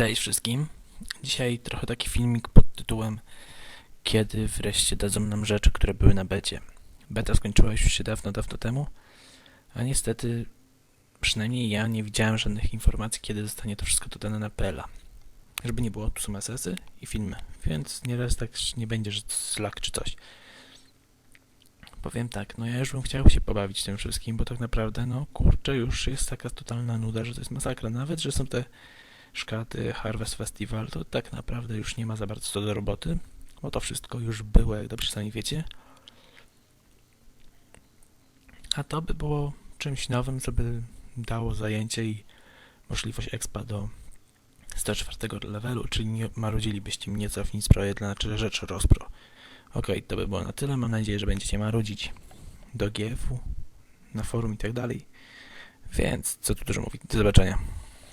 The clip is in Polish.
Cześć wszystkim. Dzisiaj trochę taki filmik pod tytułem Kiedy wreszcie dadzą nam rzeczy, które były na becie. Beta skończyła już się dawno, dawno temu, a niestety przynajmniej ja nie widziałem żadnych informacji, kiedy zostanie to wszystko dodane na PLA. Żeby nie było, tu są SS-y i filmy, więc nieraz tak nie będzie, że Slack czy coś. Powiem tak, no ja już bym chciał się pobawić tym wszystkim, bo tak naprawdę, no kurczę, już jest taka totalna nuda, że to jest masakra. Nawet, że są te szkaty Harvest Festival, to tak naprawdę już nie ma za bardzo co do roboty, bo to wszystko już było, jak dobrze sami wiecie. A to by było czymś nowym, co by dało zajęcie i możliwość expa do 104 levelu, czyli nie marudzilibyście mnie co w Nicproje dla znaczy rzeczy rozpro. Okej, to by było na tyle. Mam nadzieję, że będziecie marudzić do GF-u, na forum i tak dalej. Więc co tu dużo mówić. Do zobaczenia.